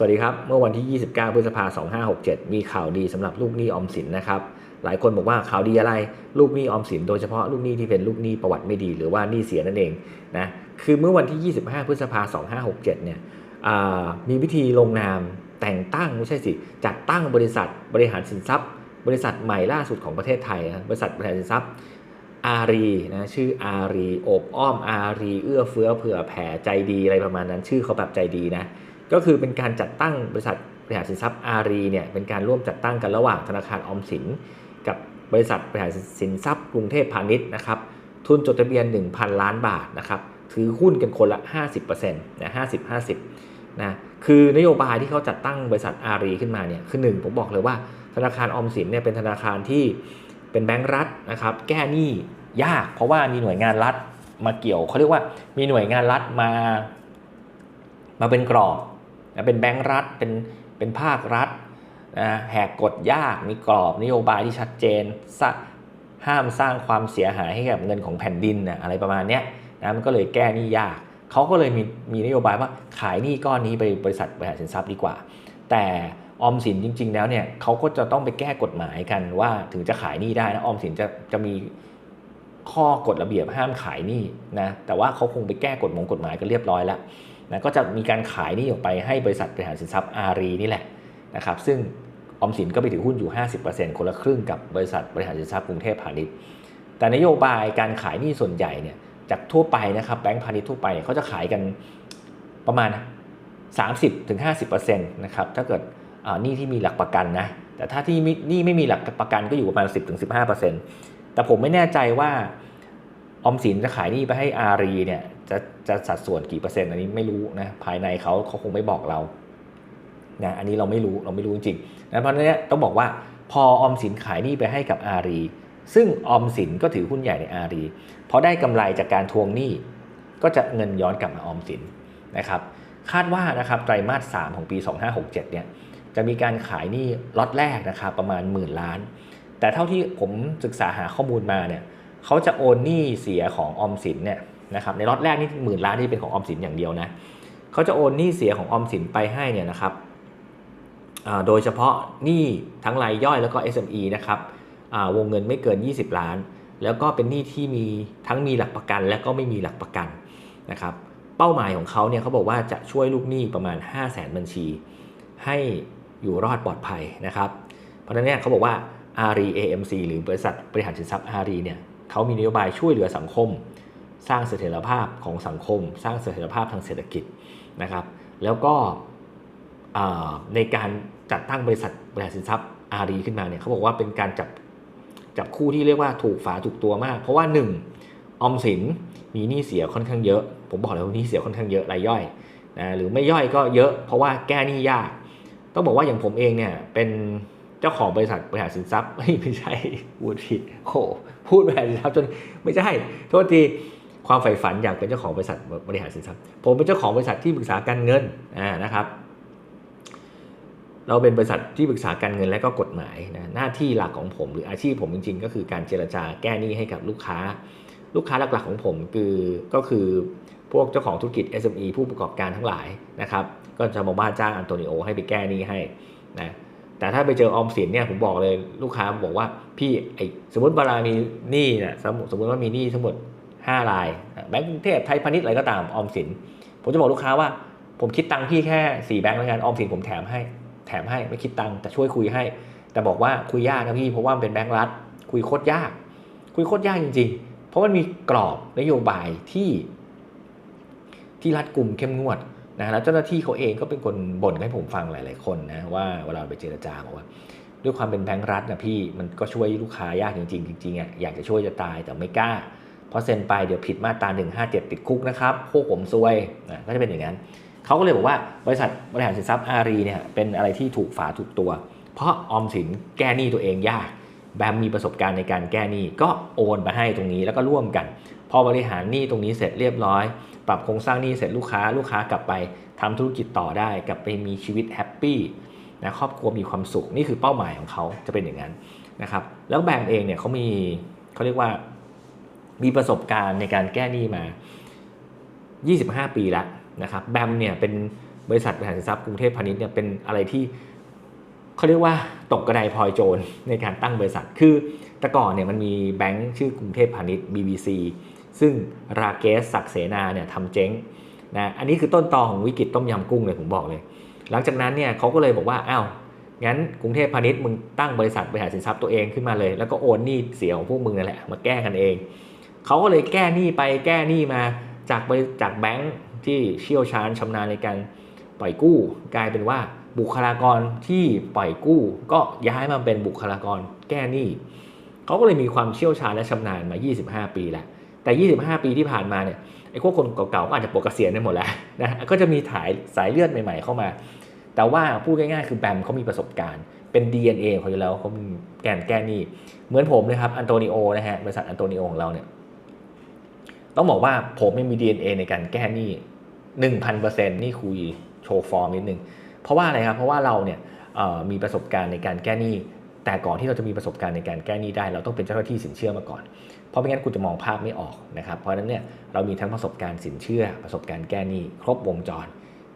สวัสดีครับ เมื่อวันที่ 29 พฤษภาคม 2567 มีข่าวดีสำหรับลูกหนี้ออมสินนะครับ หลายคนบอกว่าข่าวดีอะไร ลูกหนี้ออมสิน โดยเฉพาะลูกหนี้ที่เป็นลูกหนี้ประวัติไม่ดี หรือว่าหนี้เสียนั่นเองนะ คือเมื่อวันที่ 25 พฤษภาคม 2567 เนี่ยมีพิธีลงนามแต่งตั้งไม่ใช่สิ จัดตั้งบริษัทบริหารสินทรัพย์ บริษัทใหม่ล่าสุดของประเทศไทยนะบริษัทบริหารสินทรัพย์อารีนะชื่ออารีโอบอ้อมอารี เอื้อเฟื้อเผื่อแผ่ใจดีอะไรประมาณนั้น ชื่อเขาแบบใจดีนะ ก็คือเป็นการจัดตั้งบริษัทบริหารสินทรัพย์อารีเนี่ยเป็นการร่วมจัดตั้งกันระหว่างธนาคารออมสิน กับบริษัทบริหารสินทรัพย์กรุงเทพพาณิชย์นะครับทุนจดทะเบียน 1,000 ล้านบาทนะครับถือหุ้นกันคนละ 50%นะ50 50นะคือนโยบายที่เขาจัดตั้งบริษัทอารีขึ้นมาเนี่ยคือหนึ่งผมบอกเลยว่าธนาคารออมสินเนี่ยเป็นธนาคารที่เป็นแบงก์รัฐนะครับแก้หนี้ยากเพราะว่ามีหน่วยงานรัฐมาเกี่ยวเขาเรียกว่ามีหน่วยงานรัฐมา มาเป็นกรอบ นะเป็นแบงก์รัฐเป็นเป็นภาครัฐนะแหกกฎยากมีกรอบนโยบายที่ชัดเจนห้ามสร้างความเสียหายให้กับเงินของแผ่นดินนะอะไรประมาณเนี้ยนะมันก็เลยแก้นี้ยากเขาก็เลยมีมีนโยบายว่าขายหนี้ก้อนนี้ไปบริษัทบริหารสินทรัพย์ดีกว่า แต่ออมสินจริง ๆ แล้วเนี่ยเขาก็จะต้องไปแก้กฎหมายกันว่าถึงจะขายหนี้ได้นะออมสินจะจะมีข้อกฎระเบียบห้ามขายหนี้นะแต่ว่าเขาคงไปแก้กฎมงกฎหมายกันเรียบร้อยแล้ว นะก็จะมีการขายนี้ออกไปให้บริษัทบริหารสินทรัพย์อารีนี่แหละนะครับซึ่งออมสินก็ไปถือหุ้นอยู่ 50%คนละครึ่งกับบริษัทบริหารสินทรัพย์กรุงเทพพาณิชย์ แต่นโยบายการขายนี้ส่วนใหญ่เนี่ยจากทั่วไปนะครับแบงก์พาณิชย์ทั่วไปเขาจะขายกันประมาณ 30-50%นะครับถ้าเกิดนี้ที่มีหลักประกันนะแต่ถ้าที่นี้ไม่มีหลักประกันก็อยู่ประมาณ 10-15%แต่ผมไม่แน่ใจว่าออมสินจะขายนี้ไปให้อารีเนี่ย จะจะสัดส่วนกี่เปอร์เซ็นต์อันนี้ไม่รู้นะภายในเขาเขาคงไม่บอกเรานะอันนี้เราไม่รู้เราไม่รู้จริงๆนะเพราะนั้นต้องบอกว่าพอออมสินขายหนี้ไปให้กับอารี ซึ่งออมสินก็ถือหุ้นใหญ่ในอารีพอได้กำไรจากการทวงหนี้ก็จะเงินย้อนกลับมาออมสินนะครับคาดว่านะครับไตรมาส 3 ของปี 2567เนี่ยจะมีการขายหนี้ล็อตแรกนะครับประมาณหมื่นล้าน แต่เท่าที่ผมศึกษาหาข้อมูลมาเนี่ยเขาจะโอนหนี้เสียของออมสินเนี่ย นะครับในล็อตแรกนี่หมื่นล้านที่เป็นของออมสินอย่างเดียวนะเขาจะโอนหนี้เสียของออมสินไปให้เนี่ยนะครับโดยเฉพาะหนี้ทั้งรายย่อยแล้วก็ SME นะครับวงเงินไม่เกิน 20 ล้าน แล้วก็เป็นหนี้ที่มีทั้งมีหลักประกัน และก็ไม่มีหลักประกันนะครับเป้าหมายของเขาเนี่ยเขาบอกว่าจะช่วยลูกหนี้ประมาณ 5 0 0แสนบัญชี ให้อยู่รอดปลอดภัยนะครับเพราะฉะนั้นเนี่ยเขาบอกว่า RE AMC หรือบริษัทบริหารสินทรัพย์ RE เนี่ยเขามีนโยบายช่วยเหลือสังคม สร้างเสถียรภาพของสังคม สร้างเสถียรภาพทางเศรษฐกิจนะครับ แล้วก็ในการจัดตั้งบริษัทบริหารสินทรัพย์อารีขึ้นมาเนี่ยเขาบอกว่าเป็นการจับจับคู่ที่เรียกว่าถูกฝาถูกตัวมาก เพราะว่า 1. ออมสินมีหนี้เสียค่อนข้างเยอะ ผมบอกเลยว่าหนี้เสียค่อนข้างเยอะรายย่อยนะหรือไม่ย่อยก็เยอะเพราะว่าแก้หนี้ยาก ต้องบอกว่าอย่างผมเองเนี่ยเป็นเจ้าของบริษัทบริหารสินทรัพย์ไม่ใช่พูดผิดโอ้พูดบริหารสินทรัพย์จนไม่ใช่โทษที ความใฝ่ฝันอยากเป็นเจ้าของบริษัทบริหารสินทรัพย์ ผมเป็นเจ้าของบริษัทที่ปรึกษาการเงินนะครับ เราเป็นบริษัทที่ปรึกษาการเงินและก็กฎหมายนะหน้าที่หลักของผม หรืออาชีพผมจริง ๆ ก็คือการเจรจาแก้หนี้ให้กับลูกค้า ลูกค้าหลักๆของผมคือก็คือพวกเจ้าของธุรกิจ SME ผู้ประกอบการทั้งหลายนะครับ ก็จะมาบ้านจ้างอันโตนิโอให้ไปแก้หนี้ให้นะแต่ถ้าไปเจอออมสินเนี่ยผมบอกเลยลูกค้าบอกว่าพี่ไอสมมติเวลามีหนี้เนี่ยสมมติว่ามีหนี้ทั้งหมด 5รายแบงก์กรุงเทพไทยพาณิชย์อะไรก็ตามออมสิน ผมจะบอกลูกค้าว่า ผมคิดตังค์พี่แค่4แบงก์แล้วกันออมสินผมแถมให้แถมให้ไม่คิดตังค์แต่ช่วยคุยให้ แต่บอกว่าคุยยากนะพี่เพราะว่ามันเป็นแบงก์รัฐ คุยโคตรยาก คุยโคตรยากจริง ๆ เพราะมันมีกรอบนโยบายที่ที่รัดกลุ่มเข้มงวดนะแล้วเจ้าหน้าที่เขาเองก็เป็นคนบ่นให้ผมฟังหลาย ๆ คนนะว่าเวลาไปเจรจาบอกว่า ด้วยความเป็นแบงก์รัฐนะพี่มันก็ช่วยลูกค้ายากจริงๆจริงๆอะอยากจะช่วยจะตายแต่ไม่กล้า พราะเซ็นไปเดี๋ยวผิดมาตรา157 ติดคุกนะครับพวกผมซวยนะก็จะเป็นอย่างนั้นเขาก็เลยบอกว่าบริษัทบริหารสินทรัพย์อารีเนี่ยเป็นอะไรที่ถูกฝาถูกตัว เพราะออมสินแก้หนี้ตัวเองยากแบมมีประสบการณ์ในการแก้หนี้ก็โอนไปให้ตรงนี้แล้วก็ร่วมกัน พอบริหารหนี้ตรงนี้เสร็จเรียบร้อย ปรับโครงสร้างหนี้เสร็จลูกค้าลูกค้ากลับไปทำธุรกิจต่อได้กลับไปมีชีวิตแฮปปี้นะครอบครัวมีความสุขนี่คือเป้าหมายของเขาจะเป็นอย่างนั้นนะครับแล้วแบงก์เองเนี่ยเขามีเขาเรียกว่า มีประสบการณ์ในการแก้หนี้มา 25 ปีแล้วนะครับแบมเนี่ยเป็นบริษัทบริหารสินทรัพย์กรุงเทพพาณิชย์เนี่ยเป็นอะไรที่เขาเรียกว่าตกกระไดพลอยโจรในการตั้งบริษัท คือแต่ก่อนเนี่ยมันมีแบงค์ชื่อกรุงเทพพาณิชย์ BBC ซึ่งราเกสศักดิ์เสนาเนี่ยทำเจ๊งนะอันนี้คือต้นตอของวิกฤตต้มยำกุ้งเลยผมบอกเลย หลังจากนั้นเนี่ยเขาก็เลยบอกว่าอ้าวงั้นกรุงเทพพาณิชย์มึงตั้งบริษัทบริหารสินทรัพย์ตัวเองขึ้นมาเลย แล้วก็โอนหนี้เสียของพวกมึงนั่นแหละมาแก้กันเอง เขาก็เลยแก้หนี้ไปแก้หนี้มาจากจากแบงค์ที่เชี่ยวชาญชำนาญในการปล่อยกู้ กลายเป็นว่าบุคลากรที่ปล่อยกู้ ก็ย้ายมาเป็นบุคลากรแก้หนี้เขาก็เลยมีความเชี่ยวชาญและชำนาญมา 25 ปีแล้วแต่ 25 ปีที่ผ่านมาเนี่ยไอ้พวกคนเก่าๆก็อาจจะปลดเกษียณไปหมดแล้วนะก็จะมีถ่ายสายเลือดใหม่ ๆ เข้ามา แต่ว่าพูดง่ายๆคือแบมเขามีประสบการณ์เป็น DNA เขาอยู่แล้วเขาแกนแก้หนี้เหมือนผมเลยครับอันโตนิโอนะฮะบริษัทอันโตนิโอของเราเนี่ย ต้องบอกว่าผมไม่มี DNA ในการแก้หนี้1,000%นี่คุยโชว์ฟอร์มนิดนึง เพราะว่าอะไรครับ เพราะว่าเราเนี่ยมีประสบการณ์ในการแก้หนี้ แต่ก่อนที่เราจะมีประสบการณ์ในการแก้หนี้ได้ เราต้องเป็นเจ้าหน้าที่สินเชื่อมาก่อน เพราะไม่งั้นคุณจะมองภาพไม่ออกนะครับ เพราะฉะนั้นเนี่ยเรามีทั้งประสบการณ์สินเชื่อ ประสบการณ์แก้หนี้ ครบวงจร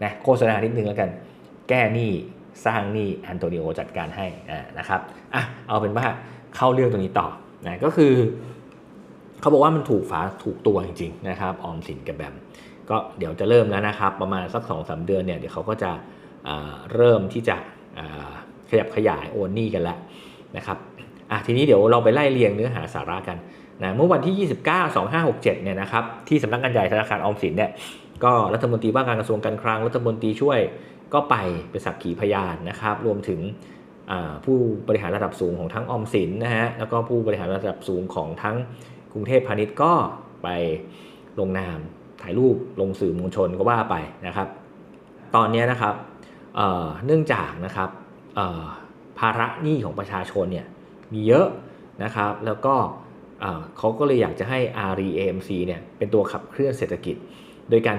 นะโฆษณานิดนึงแล้วกัน แก้หนี้สร้างหนี้อันโตนิโอจัดการให้นะครับอะเอาเป็นว่าเข้าเรื่องตรงนี้ต่อนะก็คือ เขาบอกว่ามันถูกฝาถูกตัวจริงๆนะครับออมสินกับแบมก็เดี๋ยวจะเริ่มแล้วนะครับ ประมาณสัก2อสเดือนเนี่ยเดี๋ยวเขาก็จะเริ่มที่จะขยับขยายโอนหนี้กันแล้วนะครับอะทีนี้เดี๋ยวเราไปไล่เรียงเนื้อหาสาระกันนะเมื่อวันที่ 29 2567เนี่ยนะครับที่สำนักงานใหญ่ธนาคารออมสินเนี่ยก็รัฐมนตรีว่าการกระทรวงการคลังรัฐมนตรีช่วยก็ไปเป็นสักขีพยานนะครับ รวมถึงผู้บริหารระดับสูงของทั้งออมสินนะฮะแล้วก็ผู้บริหารระดับสูงของทั้ง กรุงเทพพาณิชย์ก็ไปลงนามถ่ายรูปลงสื่อมวลชนก็ว่าไปนะครับ ตอนนี้นะครับเเนื่องจากนะครับภาระหนี้ของประชาชนเนี่ยมีเยอะนะครับ แล้วก็เขาก็เลยอยากจะให้ REAMC เนี่ยเป็นตัวขับเคลื่อนเศรษฐกิจ โดยการ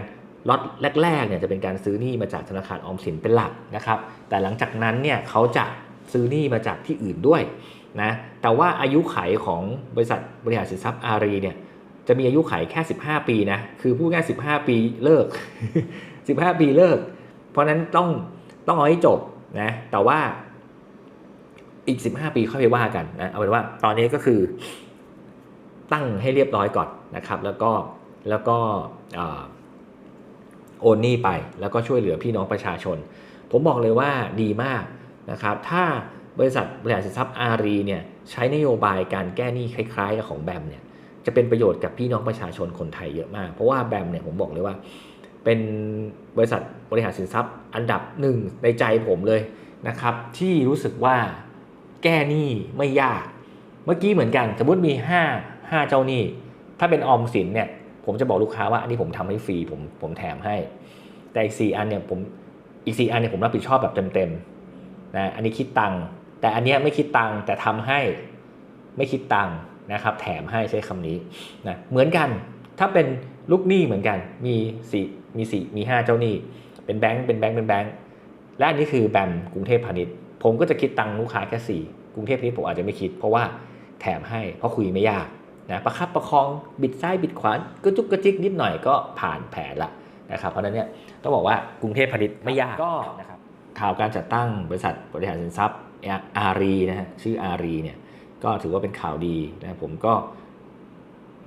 ล็อตแรกๆเนี่ยจะเป็นการซื้อหนี้มาจากธนาคารออมสินเป็นหลักนะครับ แต่หลังจากนั้นเนี่ยเขาจะซื้อหนี้มาจากที่อื่นด้วย นะแต่ว่าอายุไขของบริษัทบริหารสินทรัพย์อารีเนี่ยจะมีอายุไขแค่ 15 ปีนะคือพูดง่าย15 ปีเลิก 15 ปีเลิก เพราะนั้นต้องต้องเอาให้จบนะแต่ว่าอีก 15 ปีค่อยไปว่ากันนะเอาเป็นว่าตอนนี้ก็คือตั้งให้เรียบร้อยก่อนนะครับ แล้วก็แล้วก็โอนหนี้ไปแล้วก็ช่วยเหลือพี่น้องประชาชน ผมบอกเลยว่าดีมากนะครับ ถ้า บริษัทบริหารสินทรัพย์อารีเนี่ยใช้นโยบายการแก้หนี้คล้ายๆกับของแบมเนี่ยจะเป็นประโยชน์กับพี่น้องประชาชนคนไทยเยอะมาก เพราะว่าแบมเนี่ยผมบอกเลยว่า เป็นบริษัทบริหารสินทรัพย์อันดับหนึ่งในใจผมเลยนะครับที่รู้สึกว่าแก้หนี้ไม่ยาก เมื่อกี้เหมือนกันสมมติมี 5 5 เจ้าหนี้ ถ้าเป็นออมสินเนี่ยผมจะบอกลูกค้าว่าอันนี้ผมทำให้ฟรีผมผมแถมให้ แต่อีกสี่อันเนี่ยผมอีกสี่อันเนี่ยผมรับผิดชอบแบบเต็มๆนะอันนี้คิดตังค์ แต่อันนี้ไม่คิดตังค์แต่ทำให้ไม่คิดตังค์นะครับ แถมให้ใช้คำนี้นะเหมือนกันถ้าเป็นลูกหนี้เหมือนกันมีสี่มีสี่มีห้าเจ้าหนี้เป็นแบงค์เป็นแบงค์เป็นแบงค์และอันนี้คือแบมกรุงเทพพาณิชย์ ผมก็จะคิดตังค์ลูกค้าแค่สี่กรุงเทพพาณิชย์ผมอาจจะไม่คิด เพราะว่าแถมให้เพราะคุยไม่ยากนะประคับประคองบิดซ้ายบิดขวาก็จุกกระจิกนิดหน่อยก็ผ่านแผนละนะครับเพราะนั้นเนี่ยต้องบอกว่ากรุงเทพพาณิชย์ไม่ยากก็นะครับข่าวการจัดตั้งบริษัทบริหารสินทรัพย์ อารีนะฮะชื่ออารีเนี่ยก็ถือว่าเป็นข่าวดีนะผมก็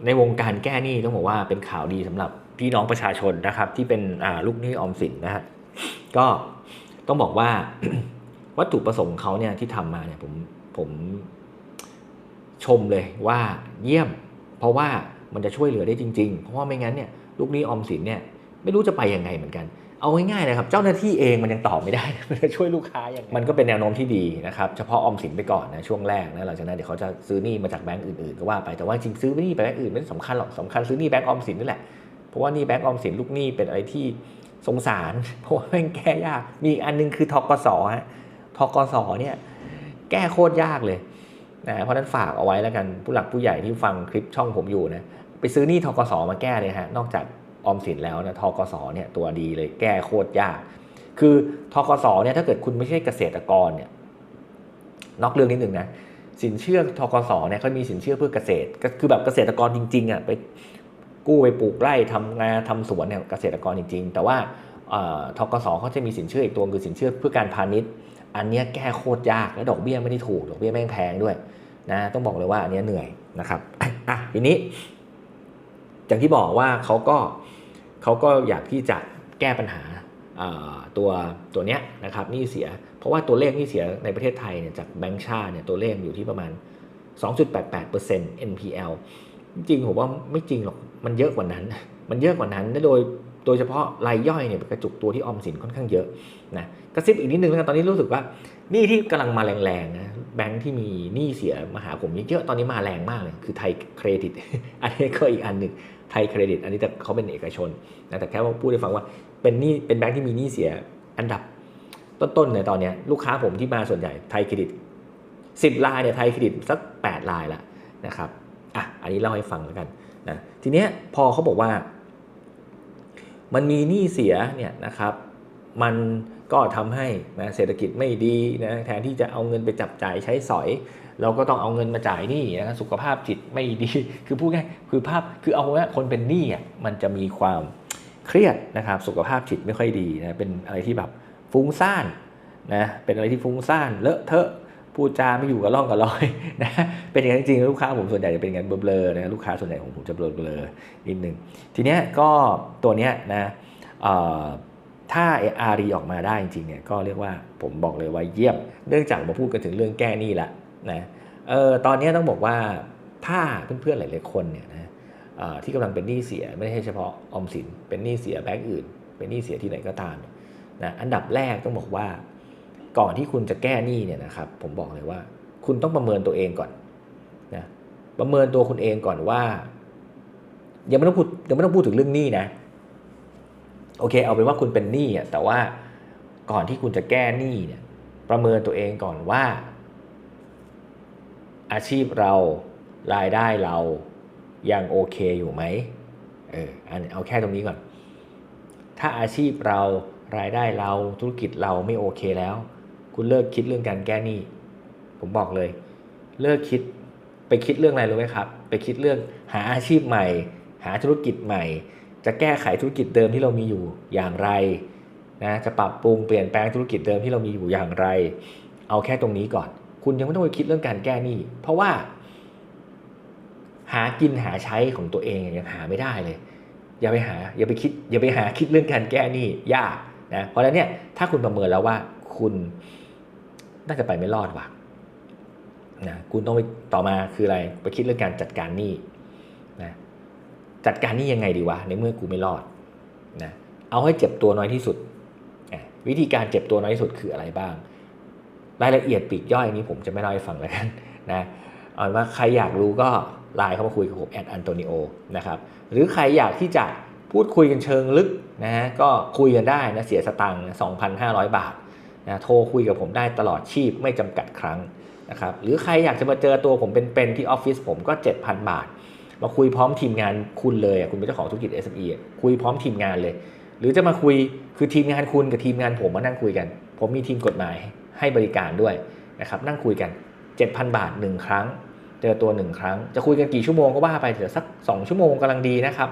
ในวงการแก้หนี้ต้องบอกว่าเป็นข่าวดีสำหรับพี่น้องประชาชนนะครับที่เป็นลูกหนี้ออมสินนะฮะก็ต้องบอกว่าวัตถุประสงค์เขาเนี่ยที่ทำมาเนี่ยผมผมชมเลยว่าเยี่ยม เพราะว่ามันจะช่วยเหลือได้จริง ๆ เพราะว่าไม่งั้นเนี่ยลูกหนี้ออมสินเนี่ยไม่รู้จะไปยังไงเหมือนกัน เอาง่ายๆนะครับ เจ้าหน้าที่เองมันยังตอบไม่ได้มันจะช่วยลูกค้ายังไงมันก็เป็นแนวโน้มที่ดีนะครับ เฉพาะออมสินไปก่อนนะช่วงแรกนะหลังจากนั้นเดี๋ยวเขาจะซื้อหนี้มาจากแบงก์อื่นๆก็ว่าไปแต่ว่าจริงซื้อหนี้แบงก์อื่นไม่สำคัญหรอกสำคัญซื้อหนี้แบงก์ออมสินนี่แหละเพราะว่านี่แบงก์ออมสินลูกหนี้เป็นอะไรที่สงสารเพราะว่าแม่งแก้ยาก มีอีกอันนึงคือทกสฮะทกสเนี่ยแก้โคตรยากเลยนะเพราะนั้นฝากเอาไว้แล้วกันผู้หลักผู้ใหญ่ที่ฟังคลิปช่องผมอยู่นะไปซื้อหนี้ทกสมาแก้เลยฮะนอกจาก ออมสินแล้วนะทกสเนี่ยตัวดีเลยแก้โคตรยาก คือทกสเนี่ยถ้าเกิดคุณไม่ใช่เกษตรกรเนี่ยนอกเรื่องนิดหนึ่งนะสินเชื่อทกสเนี่ยเขามีสินเชื่อเพื่อเกษตรก็คือแบบเกษตรกรจริงๆอะไปกู้ไปปลูกไร่ทำงานทำสวนเนี่ยเกษตรกรจริง ๆ แต่ว่าทกสเขาจะมีสินเชื่ออีกตัวคือสินเชื่อเพื่อการพาณิชย์ อันนี้แก้โคตรยากและดอกเบี้ยไม่ได้ถูกดอกเบี้ยแม่งแพงด้วยนะต้องบอกเลยว่าอันนี้เหนื่อยนะครับอะทีนี้อย่างที่บอกว่าเขาก็ เขาก็อยากที่จะแก้ปัญหาตัวตัวเนี้ยนะครับนี่เสีย เพราะว่าตัวเลขนี่เสียในประเทศไทยเนี่ยจากแบงก์ชาติเนี่ยตัวเลขอยู่ที่ประมาณ 2.88% NPL จริงผมว่าไม่จริงหรอกมันเยอะกว่านั้น มันเยอะกว่านั้นโดยโดยเฉพาะรายย่อยเนี่ยกระจุกตัวที่ออมสินค่อนข้างเยอะนะกระซิบอีกนิดนึงแล้วกันตอนนี้รู้สึกว่านี่ที่กำลังมาแรงๆนะแบงค์ที่มีหนี้เสียมาหาผมเยอะตอนนี้มาแรงมากเลยคือไทยเครดิตอันนี้ก็อีกอันหนึ่ง ไทยเครดิต อันนี้แต่เขาเป็นเอกชนนะแต่แค่ว่าพูดให้ฟังว่าเป็นหนี้เป็นแบงค์ที่มีหนี้เสียอันดับต้นๆในตอนนี้ลูกค้าผมที่มาส่วนใหญ่ไทยเครดิตสิบลายเนี่ยไทยเครดิตสักแปดลายละนะครับอะอันนี้เล่าให้ฟังแล้วกันนะทีเนี้ยพอเขาบอกว่า มันมีหนี้เสียเนี่ยนะครับ มัน ก็ทำให้นะเศรษฐกิจไม่ดีนะแทนที่จะเอาเงินไปจับจ่ายใช้สอย เราก็ต้องเอาเงินมาจ่ายหนี้นะสุขภาพจิตไม่ดีคือพูดง่ายคือภาพคือเอาว่าคนเป็นหนี้อะมันจะมีความเครียดนะครับสุขภาพจิตไม่ค่อยดีนะเป็นอะไรที่แบบฟุ้งซ่านนะเป็นอะไรที่ฟุ้งซ่านเลอะเทอะพูดจาไม่อยู่กับร่องกับรอยนะเป็นอย่างนั้นจริงลูกค้าผมส่วนใหญ่จะเป็นอย่างนั้นเบลอๆนะลูกค้าส่วนใหญ่ของผมจะเบลอๆนิดนึงทีเนี้ยก็ตัวเนี้ยนะ ถ้าอารีออกมาได้จริงเนี่ยก็เรียกว่าผมบอกเลยว่าเยี่ยม เนื่องจากมาพูดกันถึงเรื่องแก้หนี้ละนะเออตอนนี้ต้องบอกว่าถ้าเพื่อนๆหลายๆคนเนี่ยนะที่กำลังเป็นหนี้เสียไม่ใช่เฉพาะออมสิน เป็นหนี้เสียแบงก์อื่น เป็นหนี้เสียที่ไหนก็ตามนะอันดับแรกต้องบอกว่า ก่อนที่คุณจะแก้หนี้เนี่ยนะครับผมบอกเลยว่า คุณต้องประเมินตัวเองก่อนนะประเมินตัวคุณเองก่อนว่ายังไม่ต้องพูดยังไม่ต้องพูดถึงเรื่องหนี้นะ โอเค เอาเป็นว่าคุณเป็นหนี้อะแต่ว่าก่อนที่คุณจะแก้หนี้เนี่ย ประเมินตัวเองก่อนว่า อาชีพเรารายได้เรายังโอเคอยู่ไหมเอออันเอาแค่ตรงนี้ก่อน ถ้าอาชีพเรารายได้เราธุรกิจเราไม่โอเคแล้ว คุณเลิกคิดเรื่องการแก้หนี้ ผมบอกเลย เลิกคิดไปคิดเรื่องอะไรรู้ไหมครับ ไปคิดเรื่องหาอาชีพใหม่ หาธุรกิจใหม่ จะแก้ไขธุรกิจเดิมที่เรามีอยู่อย่างไรนะจะปรับปรุงเปลี่ยนแปลงธุรกิจเดิมที่เรามีอยู่อย่างไร เอาแค่ตรงนี้ก่อน คุณยังไม่ต้องไปคิดเรื่องการแก้หนี้เพราะว่า หากินหาใช้ของตัวเองยังหาไม่ได้เลย อย่าไปหาอย่าไปคิดอย่าไปหาคิดเรื่องการแก้หนี้ยากนะเพราะฉะนั้นเนี่ยถ้าคุณประเมินแล้วว่าคุณน่าจะไปไม่รอดว่ะนะคุณต้องไปต่อมาคืออะไรไปคิดเรื่องการจัดการหนี้ จัดการนี่ยังไงดีวะในเมื่อกูไม่รอดนะเอาให้เจ็บตัวน้อยที่สุด วิธีการเจ็บตัวน้อยที่สุดคืออะไรบ้าง รายละเอียดปีกย่อยนี้ผมจะไม่เล่าให้ฟังแล้วกันนะเอาว่าใครอยากรู้ก็ไลน์เข้ามาคุยกับผมแอดอันโตนิโอนะครับหรือใครอยากที่จะพูดคุยกันเชิงลึกนะฮะก็คุยกันได้นะเสียสตังค์2,500 บาทนะโทรคุยกับผมได้ตลอดชีพไม่จำกัดครั้งนะครับหรือใครอยากจะมาเจอตัวผมเป็นๆที่ออฟฟิศผมก็ 7,000 บาท มาคุยพร้อมทีมงานคุณเลยคุณเป็นเจ้าของธุรกิจ SME คุยพร้อมทีมงานเลย หรือจะมาคุยคือทีมงานคุณกับทีมงานผมมานั่งคุยกัน ผมมีทีมกฎหมายให้บริการด้วยนะครับนั่งคุยกัน 7,000 บาท 1 ครั้ง เจอตัว 1 ครั้ง จะคุยกันกี่ชั่วโมงก็ว่าไปเดี๋ยวสัก 2 ชั่วโมงกำลังดีนะครับ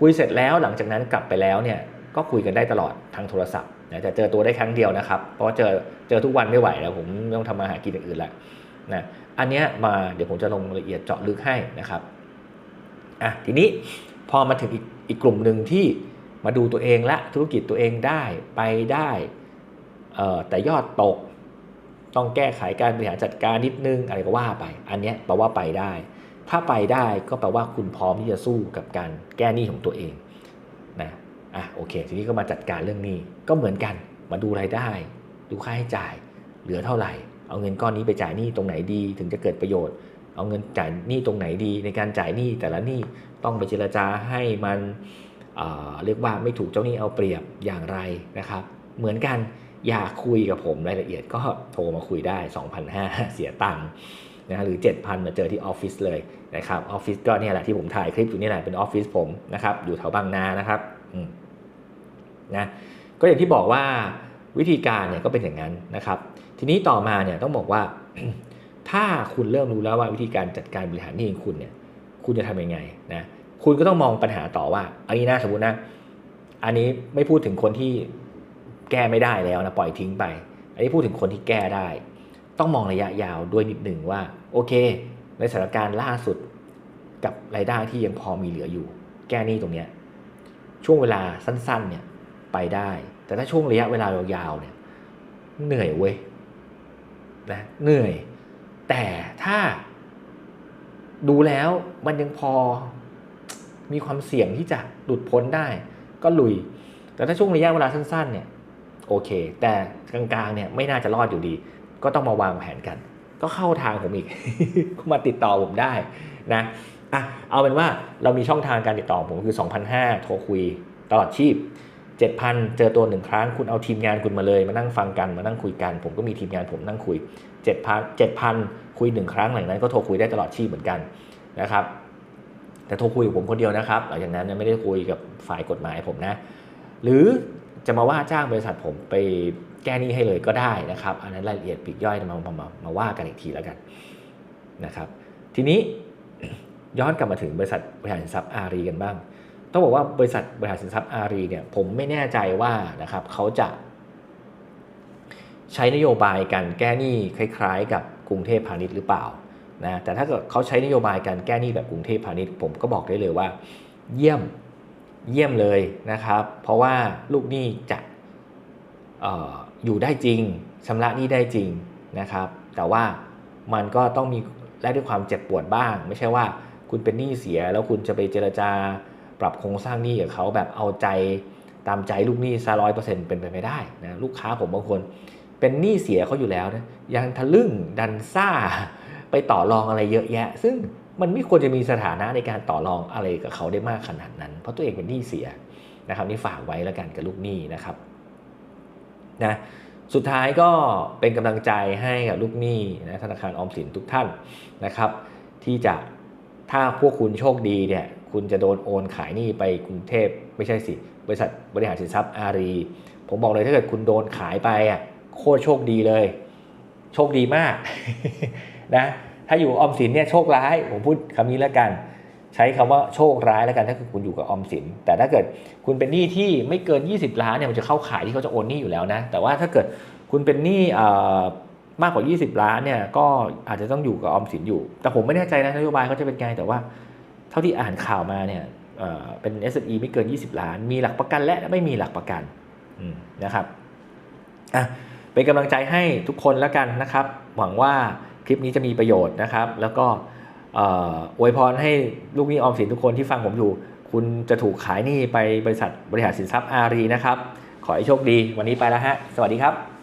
คุยเสร็จแล้วหลังจากนั้นกลับไปแล้วเนี่ยก็คุยกันได้ตลอดทางโทรศัพท์นะจะเจอตัวได้ครั้งเดียวนะครับ เพราะเจอเจอทุกวันไม่ไหวแล้วผมต้องทำมาหากินอย่างอื่นแหละนะอันนี้มาเดี๋ยวผมจะลงละเอียดเจาะลึกให้นะครับ อะทีนี้พอมาถึงอีกอีกกลุ่มหนึ่งที่มาดูตัวเองละธุรกิจตัวเองได้ไปได้แต่ยอดตกต้องแก้ไขการบริหารจัดการนิดนึงอะไรก็ว่าไป อันนี้แปลว่าไปได้ ถ้าไปได้ก็แปลว่าคุณพร้อมที่จะสู้กับการแก้หนี้ของตัวเองนะอะโอเค ทีนี้ก็มาจัดการเรื่องนี้ก็เหมือนกันมาดูรายได้ ดูค่าใช้จ่าย เหลือเท่าไหร่ เอาเงินก้อนนี้ไปจ่ายหนี้ตรงไหนดีถึงจะเกิดประโยชน์ เอาเงินจ่ายหนี้ตรงไหนดี ในการจ่ายหนี้แต่ละหนี้ต้องไปเจรจาให้มันเเรียกว่าไม่ถูกเจ้าหนี้เอาเปรียบอย่างไรนะครับ เหมือนกันอยากคุยกับผมรายละเอียดก็โทรมาคุยได้ 2,500 เสียตังค์นะหรือ 7,000มาเจอที่ออฟฟิศเลยนะครับออฟฟิศก็เนี่ยแหละที่ผมถ่ายคลิปอยู่นี่แหละเป็นออฟฟิศผมนะครับอยู่แถวบางนานะครับนะก็อย่างที่บอกว่าวิธีการเนี่ยก็เป็นอย่างนั้นนะครับ ทีนี้ต่อมาเนี่ยต้องบอกว่า ถ้าคุณเริ่มรู้แล้วว่าวิธีการจัดการบริหารหนี้ของคุณเนี่ย คุณจะทำยังไงนะ คุณก็ต้องมองปัญหาต่อว่า อันนี้นะสมมตินะ อันนี้ไม่พูดถึงคนที่แก้ไม่ได้แล้วนะปล่อยทิ้งไป อันนี้พูดถึงคนที่แก้ได้ ต้องมองระยะยาวด้วยนิดหนึ่งว่า โอเค ในสถานการณ์ล่าสุดกับรายได้ที่ยังพอมีเหลืออยู่ แก้หนี้ตรงเนี้ยช่วงเวลาสั้นๆเนี่ยไปได้ แต่ถ้าช่วงระยะเวลายาวๆเนี่ยเหนื่อยเว้ยนะเหนื่อย แต่ถ้าดูแล้วมันยังพอมีความเสี่ยงที่จะหลุดพ้นได้ ก็ลุย แต่ถ้าช่วงระยะเวลาสั้น ๆ เนี่ยโอเค แต่กลางๆเนี่ยไม่น่าจะรอดอยู่ดี ก็ต้องมาวางแผนกัน ก็เข้าทางผมอีกมาติดต่อผมได้นะอะเอาเป็นว่าเรามีช่องทางการติดต่อผมคือ 2,500 โทรคุยตลอดชีพ 7,000 เจอตัวหนึ่งครั้ง คุณเอาทีมงานคุณมาเลย มานั่งฟังกันมานั่งคุยกัน ผมก็มีทีมงานผมนั่งคุย 7,000 7,000 คุยหนึ่งครั้งหลังนั้นก็โทรคุยได้ตลอดชีพเหมือนกันนะครับ แต่โทรคุยกับผมคนเดียวนะครับหลังจากนั้นไม่ได้คุยกับฝ่ายกฎหมายผมนะ หรือจะมาว่าจ้างบริษัทผมไปแก้หนี้ให้เลยก็ได้นะครับ อันนั้นรายละเอียดปลีกย่อยมามามามาว่ากันอีกทีแล้วกันนะครับ ทีนี้ย้อนกลับมาถึงบริษัทบริหารสินทรัพย์อารีกันบ้าง ต้องบอกว่าบริษัทบริหารสินทรัพย์อารีเนี่ยผมไม่แน่ใจว่านะครับเขาจะ ใช้นโยบายการแก้หนี้คล้ายๆ กับกรุงเทพพาณิชย์หรือเปล่านะแต่ถ้าเกิดเขาใช้นโยบายการแก้หนี้แบบกรุงเทพพาณิชย์ผมก็บอกได้เลยว่า เยี่ยมเยี่ยมเลยนะครับ เพราะว่าลูกหนี้จะอออยู่ได้จริงชำระหนี้ได้จริงนะครับ แต่ว่ามันก็ต้องมีแลกด้วยความเจ็บปวดบ้าง ไม่ใช่ว่าคุณเป็นหนี้เสียแล้วคุณจะไปเจรจาปรับโครงสร้างหนี้กับเขาแบบเอาใจตามใจลูกหนี้ซะร้อยเปอร์เซ็นต์เป็นไปไม่ได้นะลูกค้าผมบางคน เป็นหนี้เสียเขาอยู่แล้วนะยังทะลึ่งดันซ่าไปต่อรองอะไรเยอะแยะ ซึ่งมันไม่ควรจะมีสถานะในการต่อรองอะไรกับเขาได้มากขนาดนั้น เพราะตัวเองเป็นหนี้เสียนะครับนี่ฝากไว้แล้วกันกับลูกหนี้นะครับนะสุดท้ายก็เป็นกำลังใจให้กับลูกหนี้นะธนาคารออมสินทุกท่านนะครับ ที่จะถ้าพวกคุณโชคดีเนี่ยคุณจะโดนโอนขายหนี้ไปกรุงเทพไม่ใช่สิ บริษัทบริหารสินทรัพย์อารี ผมบอกเลยถ้าเกิดคุณโดนขายไปอะ โคตรโชคดีเลย โชคดีมากนะถ้าอยู่ออมสินเนี่ยโชคร้ายผมพูดคำนี้แล้วกัน ใช้คำว่าโชคร้ายแล้วกันถ้าคุณอยู่กับออมสิน แต่ถ้าเกิดคุณเป็นหนี้ที่ไม่เกิน 20 ล้านเนี่ยมันจะเข้าขายที่เขาจะโอนหนี้อยู่แล้วนะ แต่ว่าถ้าเกิดคุณเป็นหนี้มากกว่า 20 ล้านเนี่ยก็อาจจะต้องอยู่กับออมสินอยู่ แต่ผมไม่แน่ใจนะนโยบายเขาจะเป็นไงแต่ว่า เท่าที่อ่านข่าวมาเนี่ยเป็น SME ไม่เกิน 20 ล้าน มีหลักประกันและไม่มีหลักประกันนะครับอะ เป็นกำลังใจให้ทุกคนแล้วกันนะครับ หวังว่าคลิปนี้จะมีประโยชน์นะครับ แล้วก็อวยพรให้ลูกหนี้ออมสินทุกคนที่ฟังผมอยู่ คุณจะถูกขายหนี้ไปบริษัทบริหารสินทรัพย์อารีนะครับ ขอให้โชคดี วันนี้ไปแล้วฮะ สวัสดีครับ